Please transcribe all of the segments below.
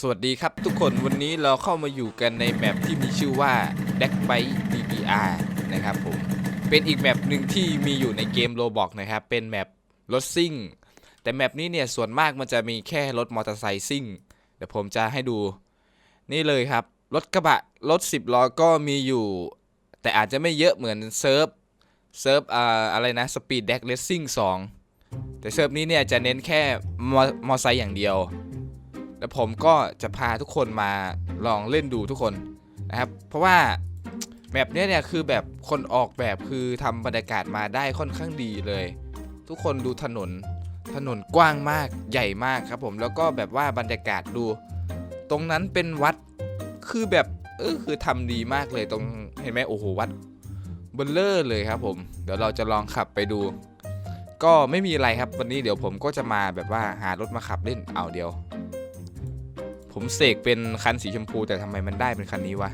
สวัสดีครับทุกคนวันนี้เราเข้ามาอยู่กันในแมปที่มีชื่อว่า d e c k b y DBR นะครับผม เป็นอีกแมปหนึ่งที่มีอยู่ในเกมโ o บอกนะครับ เป็นแมปรถซิ่ง แต่แมปนี้เนี่ยส่วนมากมันจะมีแค่รถมอเตอร์ไซค์ซิ่ง เดี๋ยวผมจะให้ดู นี่เลยครับ รถกระบะ รถ 10ล้อก็มีอยู่ แต่อาจจะไม่เยอะเหมือนเซิร์ฟเซิร์ฟอ่าอะไรนะ Speed Deck Racing 2 แต่เซิร์ฟนี้เนี่ยจะเน้นแค่มอมอไซค์อย่างเดียว แล้วผมก็จะพาทุกคนมาลองเล่นดูทุกคนนะครับ เพราะว่าแบบเนี้ยเนี่ยคือแบบคนออกแบบคือทำบรรยากาศมาได้ค่อนข้างดีเลย ทุกคนดูถนนถนนกว้างมากใหญ่มากครับผมแล้วก็แบบว่าบรรยากาศดู ตรงนั้นเป็นวัดคือแบบเออคือทำดีมากเลยตรงเห็นไหมโอ้โหวัดเบลเลอร์เลยครับผม เดี๋ยวเราจะลองขับไปดู ก็ไม่มีอะไรครับวันนี้เดี๋ยวผมก็จะมาแบบว่าหารถมาขับเล่นเอาเดียว ผมเสกเป็นคันสีชมพูแต่ทำไมมันได้เป็นคันนี้วะ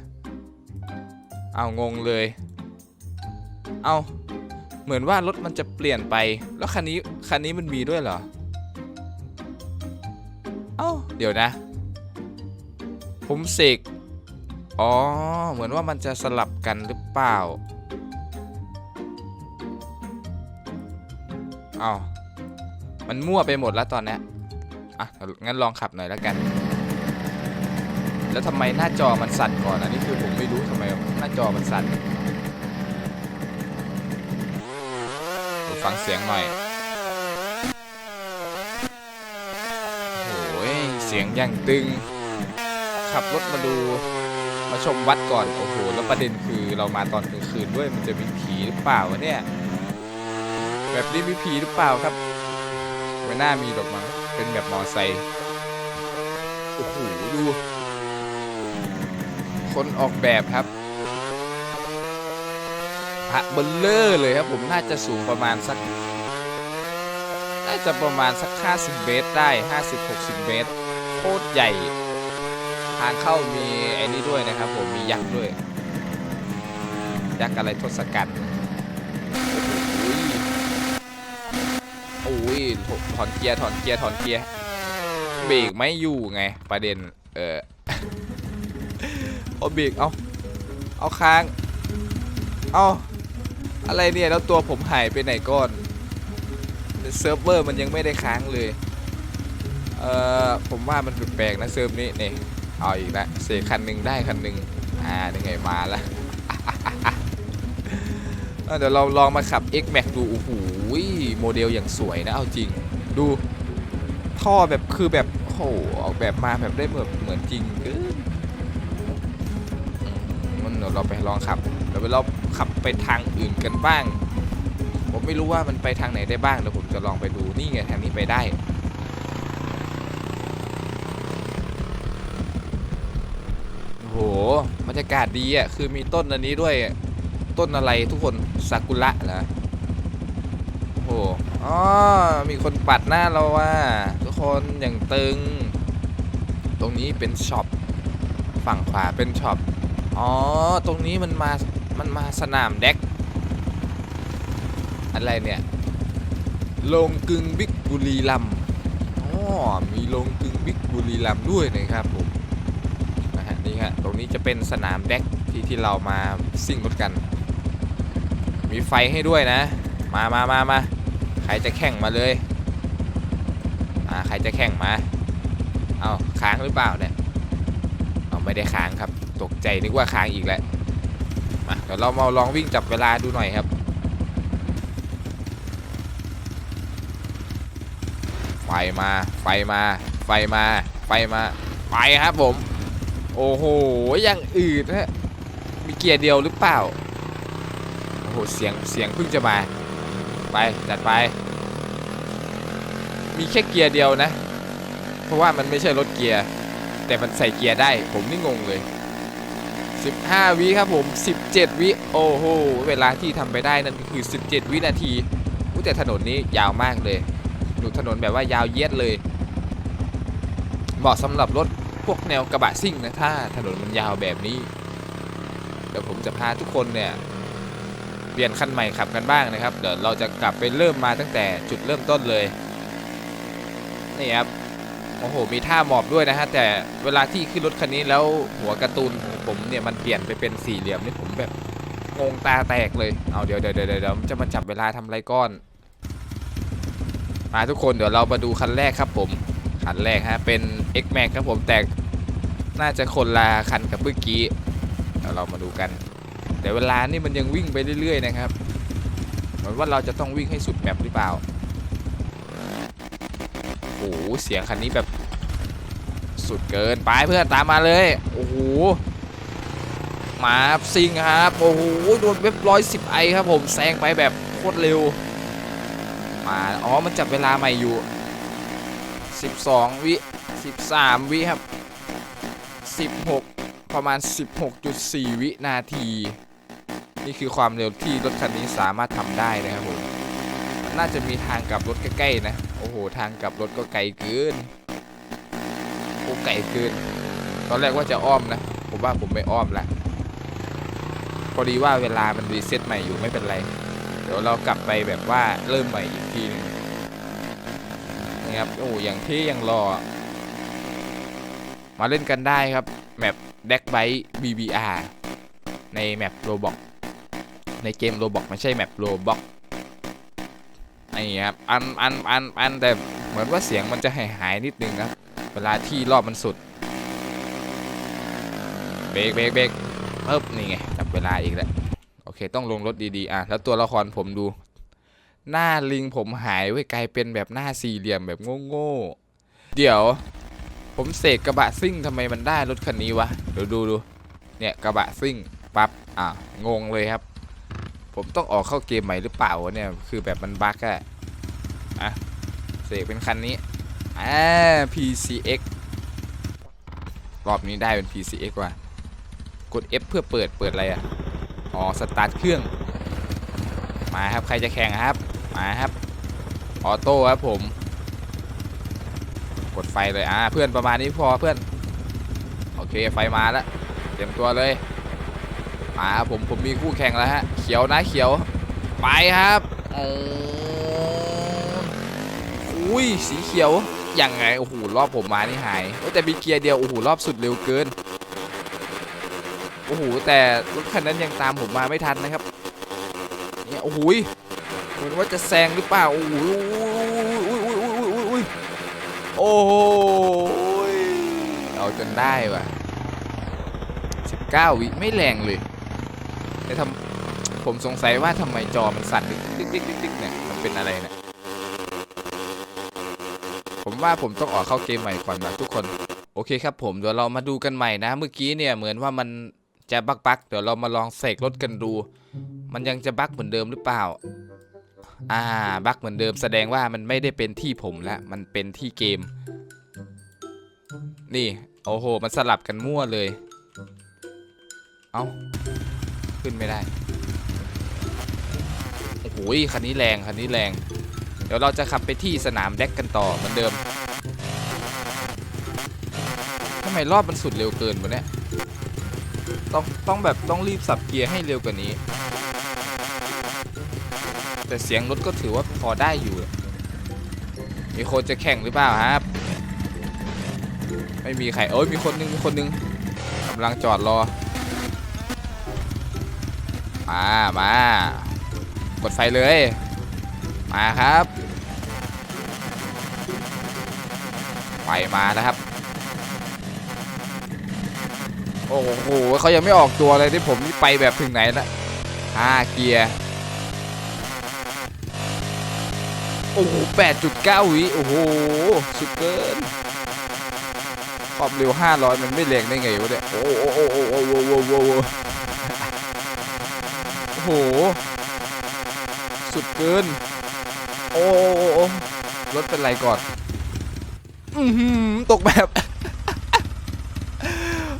เอางงเลย เอาเหมือนว่ารถมันจะเปลี่ยนไป แล้วคันนี้คันนี้มันมีด้วยเหรอ เอ้าเดี๋ยวนะ ผมเสก อ๋อ เหมือนว่ามันจะสลับกันหรือเปล่า เอามันมั่วไปหมดแล้วตอนนี้อะงั้นลองขับหน่อยแล้วกัน แล้วทำไมหน้าจอมันสั่นก่อนอันนี้คือผมไม่รู้ทำไมหน้าจอมันสั่นฟังเสียงหน่อยโอ้ยเสียงอย่างตึง ขับรถมาดูมาชมวัดก่อนโอ้โหแล้วประเด็นคือเรามาตอนกลางคืนด้วยมันจะมีผีหรือเปล่าวะเนี่ยแบบนี้มีผีหรือเปล่าครับไม่น่ามีหรอกมั้งเป็นแบบมอไซค์โอ้โหดู คนออกแบบครับพระเบลเลอร์เลยครับผมน่าจะสูงประมาณสัก น่าจะประมาณสัก 50 เมตรได้ 50-60 เมตรโคตรใหญ่ ทางเข้ามีไอ้นี่ด้วยนะครับผมมียักษ์ด้วย ยักษ์อะไรทศกัณฐ์โอ้โหโอ้ยถอนเกียร์ถอนเกียร์ถอนเกียร์เบรกไม่อยู่ไงประเด็นเออ เอาเบรกเอาเอาค้าง เอาอะไรเนี่ยแล้วตัวผมหายไปไหนก่อนเซิร์ฟเวอร์มันยังไม่ได้ค้างเลย เอ่อผมว่ามันแปลกนะเซิร์ฟนี้นี่เอาอีกแล้วเสกคันหนึ่งได้คันหนึ่งอ่านี่ไงมาล้วเดี๋ยวเราลองมาขับ X Max ดูโอ้โหโมเดลอย่างสวยนะเอาจริง ดูท่อแบบคือแบบโอ้โหออกแบบมาแบบได้เหมือนเหมือนจริงเกิน เดี๋ยวเราไปลองขับเดี๋ยวเราขับไปทางอื่นกันบ้าง ผมไม่รู้ว่ามันไปทางไหนได้บ้างเดี๋ยวผมจะลองไปดูนี่ไงทางนี้ไปได้โอ้หบรรยากาศดีอะคือมีต้นอันนี้ด้วยต้นอะไรทุกคนซากุระเหรอโอ้โหอ๋อมีคนปัดหน้าเราว่าทุกคนอย่างตึง ตรงนี้เป็นช็อปฝั่งขวาเป็นช็อป อ๋อ ตรงนี้มันมา มันมาสนามแดก อะไรเนี่ย โรงกึงบิ๊กบุรีรัมย์อ๋อ มีโรงกึงบิ๊กบุรีรัมย์ด้วยนะครับผม นะฮะ นี่ฮะ ตรงนี้จะเป็นสนามแดกที่ที่เรามาซิ่งรถกัน มีไฟให้ด้วยนะ มามามามาใครจะแข่งมาเลยอ่าใครจะแข่งมา เอาค้างหรือเปล่าเนี่ย เอาไม่ได้ค้างครับ ตกใจนึกว่าค้างอีกแล้วมาเดี๋ยวเรามาลองวิ่งจับเวลาดูหน่อยครับไฟมาไฟมาไฟมาไฟมาไปครับผม โอ้โหยังอืดฮะมีเกียร์เดียวหรือเปล่าโอ้โหเสียงเสียงเพิ่งจะมาไปจัดไป มีแค่เกียร์เดียวนะ เพราะว่ามันไม่ใช่รถเกียร์ แต่มันใส่เกียร์ได้ผมนี่งงเลย 15 วิครับผม 17 วิ โอ้โห เวลาที่ทำไปได้นั่นคือ 17 วินาทีอุ๊ยแต่ถนนนี้ยาวมากเลยดูถนนแบบว่ายาวเยียดเลย เหมาะสำหรับรถพวกแนวกระบะซิ่งนะถ้าถนนมันยาวแบบนี้ เดี๋ยวผมจะพาทุกคนเนี่ยเปลี่ยนคันใหม่ขับกันบ้างนะครับ เดี๋ยวเราจะกลับไปเริ่มมาตั้งแต่จุดเริ่มต้นเลยนี่ครับโอ้โหมีท่าหมอบด้วยนะฮะแต่เวลาที่ขึ้นรถคันนี้แล้วหัวการ์ตูนของ ผมเนี่ยมันเปลี่ยนไปเป็นสี่เหลี่ยมนี่ผมแบบงงตาแตกเลย เอาเดี๋ยวเดี๋ยวเดี๋ยวเดี๋ยวจะมาจับเวลาทำไรก้อน มาทุกคนเดี๋ยวเรามาดูคันแรกครับผม คันแรกฮะเป็น X Max ครับผมแต่น่าจะคนละคันกับเมื่อกี้เดี๋ยวเรามาดูกัน แต่เวลานี่มันยังวิ่งไปเรื่อยๆนะครับเหมือนว่าเราจะต้องวิ่งให้สุดแบบหรือเปล่าโอ้โหเสียงคันนี้แบบสุดเกินไปเพื่อนตามมาเลย โอ้โห มาซิงครับโอ้โหโดนเว็บร้อยสิบไอครับผมแซงไปแบบโคตรเร็วมาอ๋อมันจับเวลาใหม่อยู่ 12 วิ 13 วิครับ 16 ประมาณ 16.4 วินาที นี่คือความเร็วที่รถคันนี้สามารถทำได้นะครับผมน่าจะมีทางกลับรถใกล้ๆนะ โอ้โห ทางกลับรถก็ไกลเกินโอ้ไกลเกิน ตอนแรกว่าจะอ้อมนะ ผมว่าผมไม่อ้อมละ พอดีว่าเวลามันรีเซ็ตใหม่อยู่ไม่เป็นไร เดี๋ยวเรากลับไปแบบว่าเริ่มใหม่อีกทีนึงนี่ครับโอ้อย่างที่ยังรอ มาเล่นกันได้ครับแมป d e c k b y BBR ในแมปโรบอกในเกมโรบอกไม่ใช่แมปโรบอกนี่ครับอันอันอันอันแต่เหมือนว่าเสียงมันจะหายหายนิดนึงนะเวลาที่รอบมันสุด เบรกเบรกเบรก ปึ๊บนี่ไงจับเวลาอีกแล้วโอเค ต้องลงรถดีๆอะแล้วตัวละครผมดู หน้าลิงผมหายไว้กลายเป็นแบบหน้าสี่เหลี่ยมแบบโง่ๆเดี๋ยว ผมเสกกระบะซิ่งทำไมมันได้รถคันนี้วะเดี๋ยวดูดูเนี่ยกระบะซิ่งปั๊บอะงงเลยครับ ผมต้องออกเข้าเกมใหม่หรือเปล่าเนี่ยคือแบบมันบั๊กอะอะเสกเป็นคันนี้อ่า PCX รอบนี้ได้เป็น PCX ว่ะ กด F เพื่อเปิด เปิดอะไรอะอ๋อ สตาร์ทเครื่อง มาครับ ใครจะแข่งครับ มาครับ ออโต้ครับผม กดไฟเลย อ่า เพื่อนประมาณนี้พอเพื่อน โอเค ไฟมาแล้ว เตรียมตัวเลย มาครับผม ผมมีคู่แข่งแล้วฮะ เขียวนะเขียว ไปครับโอ้อุ้ย สีเขียวยังไง โอ้โห รอบผมมานี่หายโอ้แต่มีเกียร์เดียว โอ้โห รอบสุดเร็วเกิน อ้โหแต่รถคันนั้นยังตามผมมาไม่ทันนะครับเนี่ยโอ้โหเหมือนว่าจะแซงหรือเปล่าโอ้โหโอ้โหยเอาจนได้ว่ะ19วิไม่แรงเลยแต่ทำผมสงสัยว่าทำไมจอมันสั่นดิ๊กดิ๊กดิ๊กดิ๊กดิ๊กเนี่ยมันเป็นอะไรเนี่ยผมว่าผมต้องออกเข้าเกมใหม่ก่อนนะทุกคน โอเคครับผมเดี๋ยวเรามาดูกันใหม่นะ เมื่อกี้เนี่ยเหมือนว่ามัน จะบักบักๆเดี๋ยวเรามาลองเสกรถกันดู มันยังจะบักเหมือนเดิมหรือเปล่า อ่าบักเหมือนเดิมแสดงว่ามันไม่ได้เป็นที่ผมแล้วมันเป็นที่เกม นี่โอ้โห มันสลับกันมั่วเลย เอา้า ขึ้นไม่ได้ โอ้โหคันนี้แรง คันนี้แรง เดี๋ยวเราจะขับไปที่สนามแดกกันต่อเหมือนเดิม ทำไมรอบมันสุดเร็วเกินวะเนี่ย ต้องต้องแบบต้องรีบสับเกียร์ให้เร็วกว่านี้ แต่เสียงรถก็ถือว่าพอได้อยู่ มีคนจะแข่งหรือเปล่าครับ ไม่มีใครโอ้ยมีคนนึงมีคนนึงกำลังจอดรอ มา มา กดไฟเลย มาครับไฟมาแล้วครับ โอ้โหเขายังไม่ออกตัวเลยที่ผมไปแบบถึงไหนละห้าเกียร์โอ้โหแปดจุดเก้าวิโอ้โห สุดเกินความเร็วห้าร้อยมันไม่แรงได้ไงวะเนี่ย โอ้โหโอ้โหโอ้โหโอ้โหโอ้โหโอ้โห สุดเกิน โอ้โหโอ้รถเป็นไรก่อน อือหือตกแบบ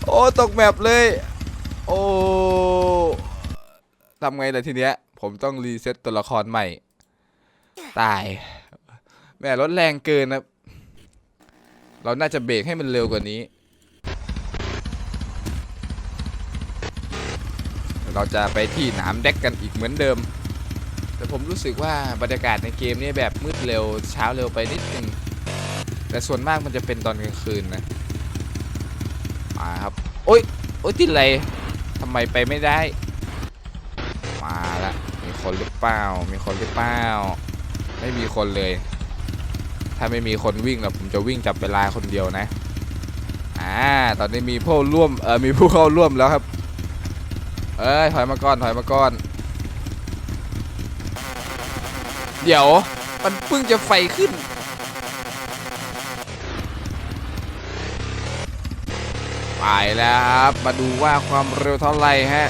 โอ้ตกแมปเลย โอ้ทำไงล่ะทีเนี้ย ผมต้องรีเซ็ตตัวละครใหม่ ตาย แม่รถแรงเกินนะ เราน่าจะเบรกให้มันเร็วกว่านี้ เราจะไปที่หนามแดกกันอีกเหมือนเดิม แต่ผมรู้สึกว่าบรรยากาศในเกมนี้แบบมืดเร็วเช้าเร็วไปนิดนึง แต่ส่วนมากมันจะเป็นตอนกลางคืนนะ ครับโอ๊ยโอ๊ยติดอะไรทำไมไปไม่ได้ มาละมีคนหรือเปล่า มีคนหรือเปล่า ไม่มีคนเลย ถ้าไม่มีคนวิ่งนะผมจะวิ่งจับเวลาคนเดียวนะอ่าตอนนี้มีผู้ร่วมเออมีผู้เข้าร่วมแล้วครับ เอ้ยถอยมาก่อนถอยมาก่อน เดี๋ยว มันเพิ่งจะไฟขึ้น ไปแล้วครับ มาดูว่าความเร็วเท่าไหร่ฮะ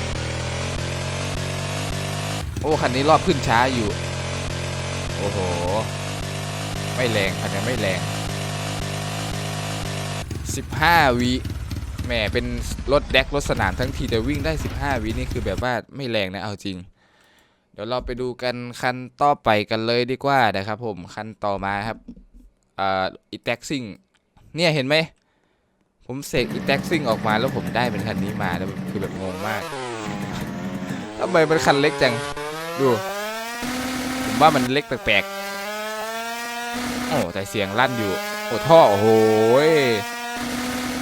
โอ้ คันนี้รอบขึ้นช้าอยู่ โอ้โห ไม่แรง คันนี้ไม่แรง 15 วิแหมเป็นรถแดกรถสนามทั้งทีแต่วิ่งได้ 15 วินี่คือแบบว่าไม่แรงนะเอาจริง เดี๋ยวเราไปดูกันคันต่อไปกันเลยดีกว่านะครับผมคันต่อมาครับอ่าอีแท็กซิ่งเนี่ยเห็นไหม ผมเสกอีแท็กซิ่งออกมาแล้วผมได้เป็นคันนี้มาแล้วคือแบบงงมากทำไมมันคันเล็กจัง ดู ผมว่ามันเล็กแปลกๆ โอ้แต่เสียงลั่นอยู่ โอ้ท่อ โอ้โหย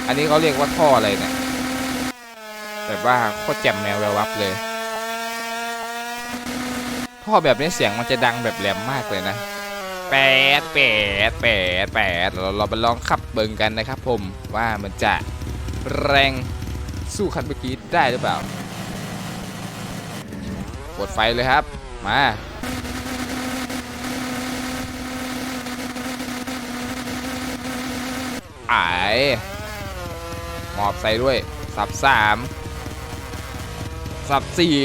อันนี้เขาเรียกว่าท่ออะไรเนี่ยแบบว่าโคตรแจ่มแนวแวววับเลย ท่อแบบนี้เสียงมันจะดังแบบแหลมมากเลยนะ แปดแปดแปดแปดเราเราไปลองขับเบิ่งกันนะครับผมว่ามันจะแรงสู้คันเมื่อกี้ได้หรือเปล่ากดไฟเลยครับ มาไอหมอบใส่ด้วย สับสามสับสี่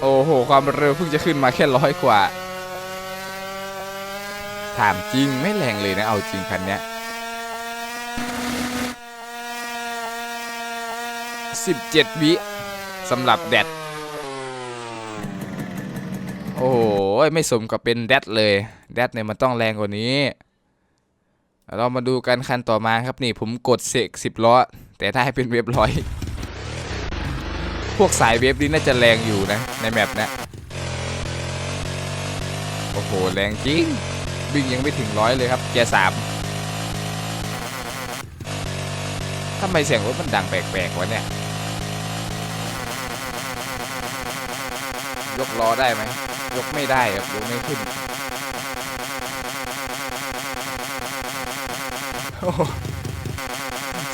โอ้โห ความเร็วเพิ่งจะขึ้นมาแค่ร้อยกว่าามจริงไม่แรงเลยนะเอาจริงคันเนี้ย17วิสำหรับแดดโอ้โหไม่สมกับเป็นแดดเลยแดดเนี่ยมันต้องแรงกว่านี้ เรามาดูกันคันต่อมาครับนี่ผมกดเสกสิบล้อ แต่ถ้าให้เป็นเว็บร้อยพวกสายเว็บนี่น่าจะแรงอยู่นะในแมปนะโอ้โห แรงจริง วิ่งยังไม่ถึงร้อยเลยครับเกียร์สามทำไมเสียงรถมันดังแปลกๆวะเนี่ย ยกล้อได้ไหมยกไม่ได้ครับยกไม่ขึ้น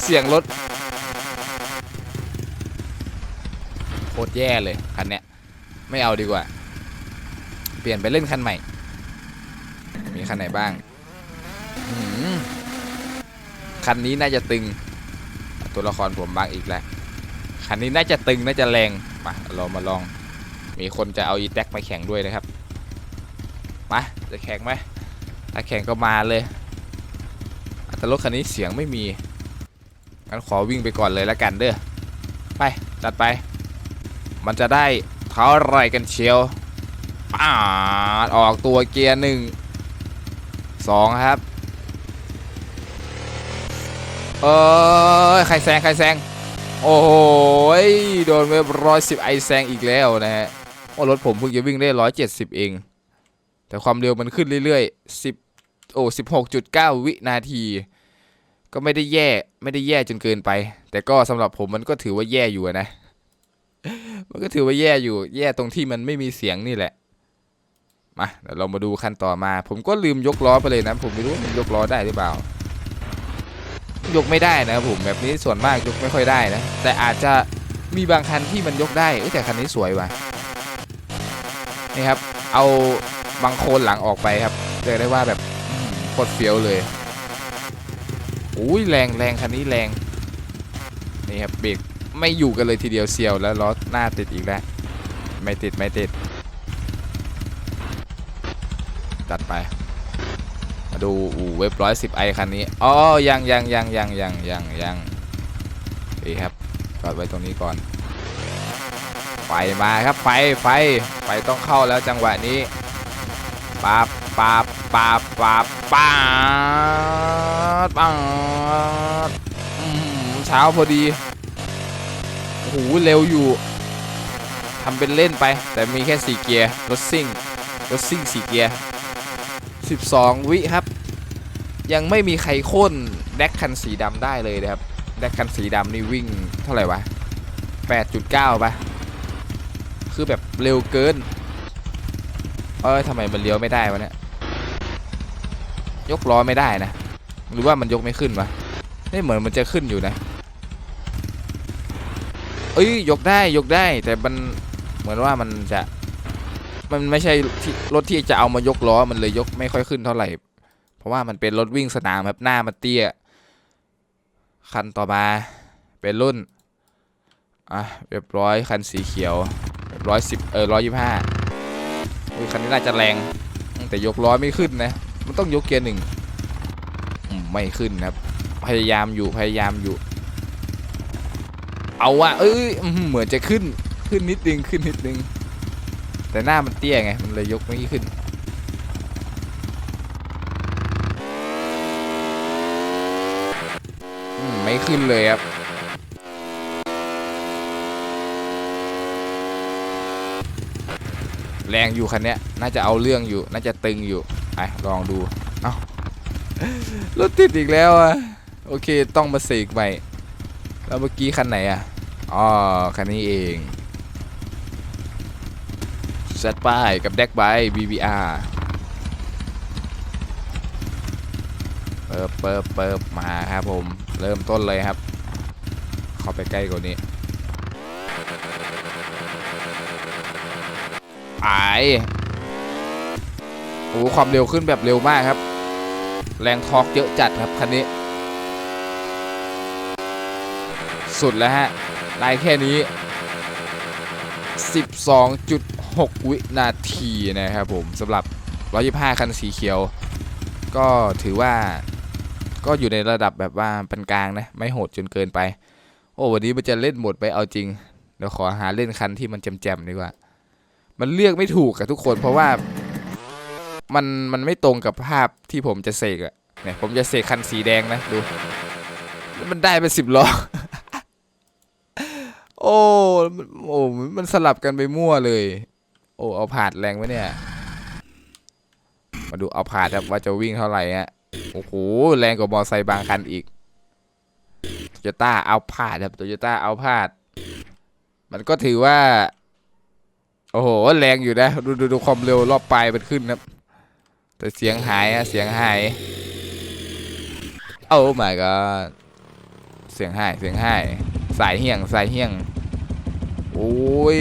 เสียงรถโคตรแย่เลยคันเนี้ยไม่เอาดีกว่า เปลี่ยนไปเล่นคันใหม่ คันไหนบ้างคันนี้น่าจะตึง ตัวละครผมบ้างอีกแล้ว คันนี้น่าจะตึงน่าจะแรง มาเรามาลอง มีคนจะเอาอีแท็กมาแข่งด้วยนะครับ มาจะแข่งไหมถ้าแข่งก็มาเลย แต่รถคันนี้เสียงไม่มี งั้นขอวิ่งไปก่อนเลยแล้วกันเด้อ ไปจัดไป มันจะได้เท่าไรกันเชียวปาดออกตัวเกียร์หนึ่ง สองครับ เออใครแซงใครแซง โอ้โหยโดนเว็บร้อยสิบไอแซงอีกแล้วนะฮะโอ้รถผมเพิ่งจะวิ่งได้ร้อยเจ็ดสิบเอง แต่ความเร็วมันขึ้นเรื่อยๆสิบโอ้สิบหกจุดเก้าวินาที ก็ไม่ได้แย่ไม่ได้แย่จนเกินไป แต่ก็สำหรับผมมันก็ถือว่าแย่อยู่นะมันก็ถือว่าแย่อยู่ แย่ตรงที่มันไม่มีเสียงนี่แหละ มาเดี๋ยวเรามาดูขั้นต่อมา ผมก็ลืมยกล้อไปเลยนะ ผมไม่รู้มันยกล้อได้หรือเปล่า ยกไม่ได้นะครับผมแบบนี้ส่วนมากยกไม่ค่อยได้นะ แต่อาจจะมีบางคันที่มันยกได้เอ้แต่คันนี้สวยว่ะนี่ครับ เอาบางโคนหลังออกไปครับเรียกได้ว่าแบบโคตรเฟี้ยวเลยอุ้ยแรงแรงคันนี้แรงนี่ครับเบรกไม่อยู่กันเลยทีเดียวเซียวแล้วล้อหน้าติดอีกแล้ว ไม่ติดไม่ติด จัดไป มาดูอูเว็บร้อยสิบไอคันนี้ อ๋อ ยังยังยังยังยังยังยังดีครับจอดไว้ตรงนี้ก่อน ไฟมาครับไฟไฟไฟต้องเข้าแล้วจังหวะนี้ปาบปาบปาบปาบปาดปาดอื้อหือเช้าพอดีโอ้โหเร็วอยู่ทำเป็นเล่นไป แต่มีแค่สี่เกียร์รถซิ่งรถซิ่งสี่เกียร์ 12 วิครับ ยังไม่มีใครโค่นแดกคันสีดำได้เลยนะครับ แดกคันสีดำนี่วิ่งเท่าไหร่วะ 8.9ปะคือแบบเร็วเกิน เอ้ยทำไมมันเลี้ยวไม่ได้วะเนี่ย ยกล้อไม่ได้นะ หรือว่ามันยกไม่ขึ้นวะนี่เหมือนมันจะขึ้นอยู่นะ เอ้ยยกได้ยกได้แต่มันเหมือนว่ามันจะ มันไม่ใช่ที่รถที่จะเอามายกล้อมันเลยยกไม่ค่อยขึ้นเท่าไหร่ เพราะว่ามันเป็นรถวิ่งสนามแบบหน้ามันเตี้ย คันต่อมาเป็นรุ่นอะเรียบร้อยคันสีเขียวร้อยสิบเออร้อยยี่ห้าอุ้ยคันนี้น่าจะแรง แต่ยกล้อไม่ขึ้นนะ มันต้องยกเกียร์หนึ่งไม่ขึ้นครับ พยายามอยู่พยายามอยู่ เอาว่ะเอ้ยเหมือนจะขึ้นขึ้นนิดนึงขึ้นนิดนึง แต่หน้ามันเตี้ยไง มันเลยยกไม่ขึ้น ไม่ขึ้นเลยครับ แรงอยู่คันเนี้ยน่าจะเอาเรื่องอยู่ น่าจะตึงอยู่ไปลองดู เอ้ารถติดอีกแล้วอะ โอเค ต้องมาเสกใหม่ แล้วเมื่อกี้คันไหนอะ อ๋อ คันนี้เอง ซตป้ายกับแดกไบ BBR เปิบเปิบเปิบมาครับผม เริ่มต้นเลยครับ เข้าไปใกล้กว่านี้ไปโอ้ความเร็วขึ้นแบบเร็วมากครับ แรงทอร์กเยอะจัดครับคันนี้ สุดแล้วฮะได้แค่นี้ 12. 16 วินาทีนะครับผมสำหรับ 125 คันสีเขียว ก็ถือว่าก็อยู่ในระดับแบบว่าเป็นกลางนะ ไม่โหดจนเกินไป โอ้วันนี้มันจะเล่นหมดไปเอาจริงเดี๋ยวขอหาเล่นคันที่มันแจมๆดีกว่า มันเลือกไม่ถูกกับทุกคนเพราะว่ามันมันไม่ตรงกับภาพที่ผมจะเสกอะเนี่ยผมจะเสกคันสีแดงนะดูแล้วมันได้เป็นสิบล้อโอ้ โอ้ มันสลับกันไปมั่วเลย โอ้เอาผาดแรงไว้เนี่ย มาดูเอาผาดครับว่าจะวิ่งเท่าไหร่ฮะโอ้โหแรงกว่ามอไซค์บางคันอีกโตโยต้าเอาพาดครับโตโยต้าเอาพาด มันก็ถือว่า โอ้โหแรงอยู่นะดูดูดูความเร็วรอบปลายมันขึ้นครับ แต่เสียงหายอะเสียงหายโอ้ my god เสียงหายเสียงหายสายเหี่ยงสายเหี่ยง โอ้ย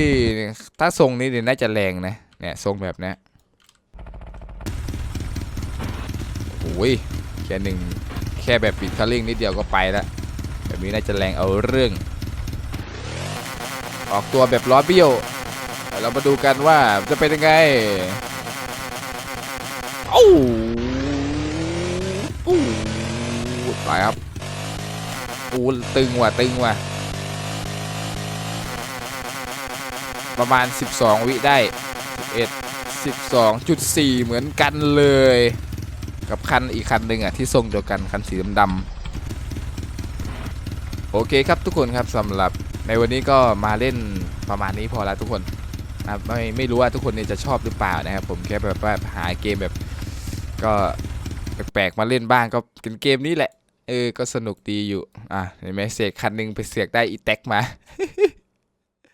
ถ้าทรงนี้เนี่ยน่าจะแรงนะ เนี่ยทรงแบบนี้โอ้ย แค่หนึ่งแค่แบบปิดคัลลิ่งนิดเดียวก็ไปล้วแบบนี้น่าจะแรงเอาเรื่อง ออกตัวแบบล้อเบี้ยวเรามาดูกันว่าจะเป็นยังไงโอ้โอ้ไปครับโอ้ตึงว่ะตึงว่ะ ประมาณ 12 วิได้11 12.4 เหมือนกันเลย กับคันอีกคันหนึ่งอะที่ทรงเดียวกันคันสีดำๆโอเคครับทุกคนครับสำหรับในวันนี้ก็มาเล่นประมาณนี้พอแล้วทุกคนนะครับไม่ไม่รู้ว่าทุกคนเนี่ยจะชอบหรือเปล่านะครับ ผมแค่แบบว่าหาเกมแบบก็แปลกๆมาเล่นบ้างก็เป็นเกมนี้แหละ เออ ก็สนุกดีอยู่ อะเห็นไหมเสกคันหนึงไปเสกได้อีแท็กมา